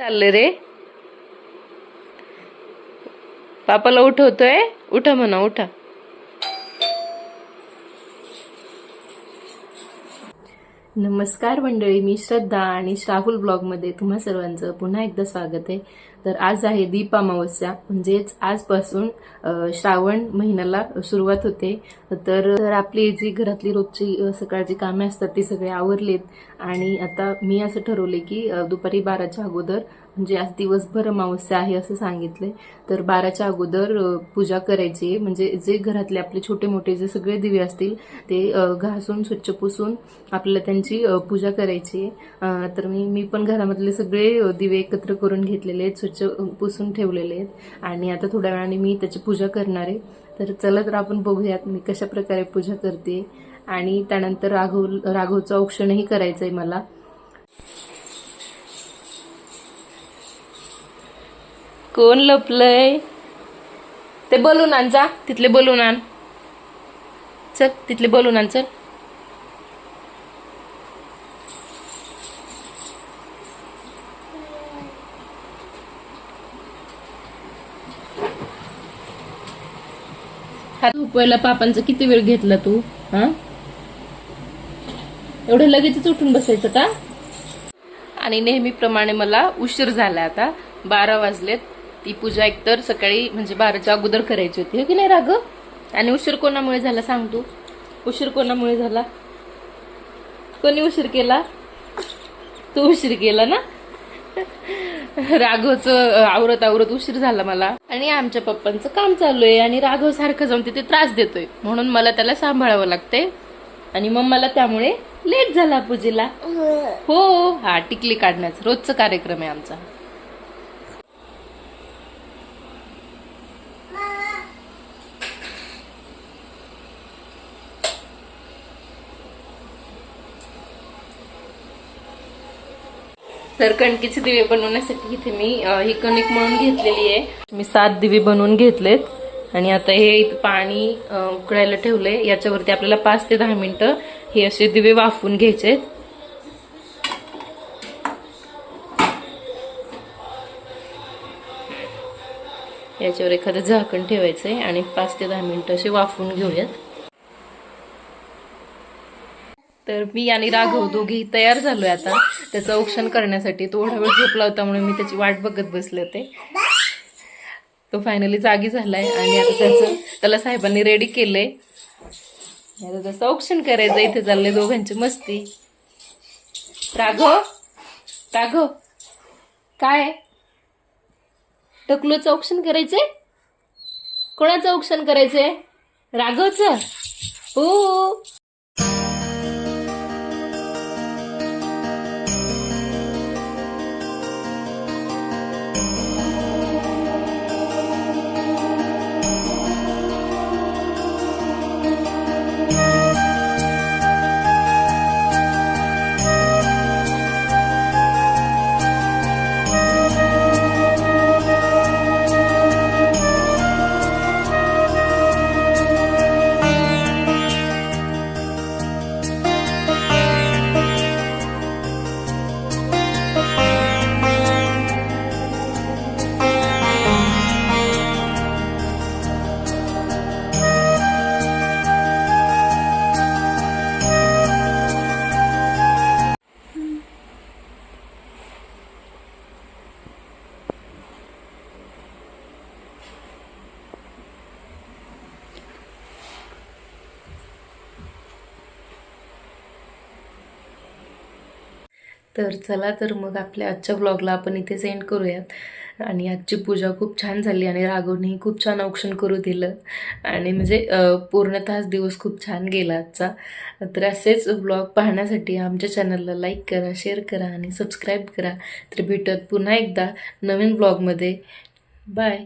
चालले रे. पापाला उठवतोय. उठा म्हणा उठा. नमस्कार मंडळी मी श्रद्धा आणि श्राहुल ब्लॉगमध्ये तुम्हा सर्वांचं पुन्हा एकदा स्वागत आहे. तर आज आहे दीप अमावस्या म्हणजेच आजपासून श्रावण महिन्याला सुरुवात होते तर तर आपली जी घरातली रोजची सकाळची कामे असतात ती सगळे आवरलेत आणि आता मी असं ठरवले की दुपारी बाराच्या अगोदर म्हणजे आज दिवसभर अमावस्या आहे असं सांगितलंय तर बाराच्या अगोदर पूजा करायची आहे. म्हणजे जे घरातले आपले छोटे मोठे जे सगळे दिवे असतील ते घासून स्वच्छ पुसून आपल्याला त्यांची पूजा करायची आहे. तर मी मी पण घरामधले सगळे दिवे एकत्र करून घेतलेले आहेत स्वच्छ अ, पुसून ठेवलेले आहेत. आणि आता थोड्या वेळाने मी त्याची पूजा करणार आहे. तर चला तर आपण बघूयात मी कशा प्रकारे पूजा करते. आणि त्यानंतर राघव राघवचं औक्षणही करायचं आहे मला. कोण लपलंय? ते बलून आण जा. तिथले बलून आण. चल तिथले बलून आण चल. हात उपवायला पापांचा किती वेळ घेतला तू हा? एवढं लगेचच उठून बसायचं का? आणि नेहमीप्रमाणे मला उशीर झाला आता बारा वाजलेत. ती पूजा एकतर सकाळी म्हणजे बाराच्या अगोदर करायची होती हो की नाही राग आणि उशीर कोणामुळे झाला सांग तू? उशीर कोणामुळे झाला? कोणी उशीर केला? तू उशीर केला ना? राघवचं आवरत आवरत उशीर झाला मला. आणि आमच्या पप्पांचं काम चालू आहे आणि राघव सारखं जाऊन तिथे त्रास देतोय. म्हणून मला त्याला सांभाळावं लागतंय. आणि मग मला त्यामुळे लेट झाला पूजेला. हो हा टिकली काढण्याचा रोजचा कार्यक्रम आहे आमचा. तर कणकीचे दिवे बनवण्यासाठी इथे मी ही कणिक म्हणून घेतलेली आहे. मी सात दिवे बनवून घेतलेत आणि आता हे इथं पाणी उकडायला उकळायला ठेवलंय. याच्यावरती आपल्याला पाच ते दहा मिनिटं हे असे दिवे वाफवून घ्यायचे याच्यावर एखादं झाकण ठेवायचंय आणि पाच ते दहा मिनिटं असे वाफवून घेऊयात. तर मी आणि राघव दोघेही तयार झालोय आता. त्याचं औक्षण करण्यासाठी तो थोडा वेळ झोपला होता म्हणून मी त्याची वाट बघत बसले होते. तो फायनली जागी झालाय आणि आता त्याचं त्याला साहेबांनी रेडी केलंय. आता त्याचं औक्षण करायचं इथे चाललंय दोघांची मस्ती. राघव राघव काय? टकलूचं औक्षण करायचंय? कोणाचं औक्षण करायचंय? राघवचं? हो. तर चला तर मग आपल्या आजच्या ब्लॉगला आपण इथे सेंड करूयात. आणि आजची पूजा खूप छान झाली आणि राघवनेही खूप छान औक्षण करू दिलं. आणि म्हणजे पूर्णतःच दिवस खूप छान गेला आजचा. तर असेच ब्लॉग पाहण्यासाठी आमच्या चॅनलला लाईक करा शेअर करा आणि सबस्क्राईब करा. तर भेटत पुन्हा एकदा नवीन ब्लॉगमध्ये बाय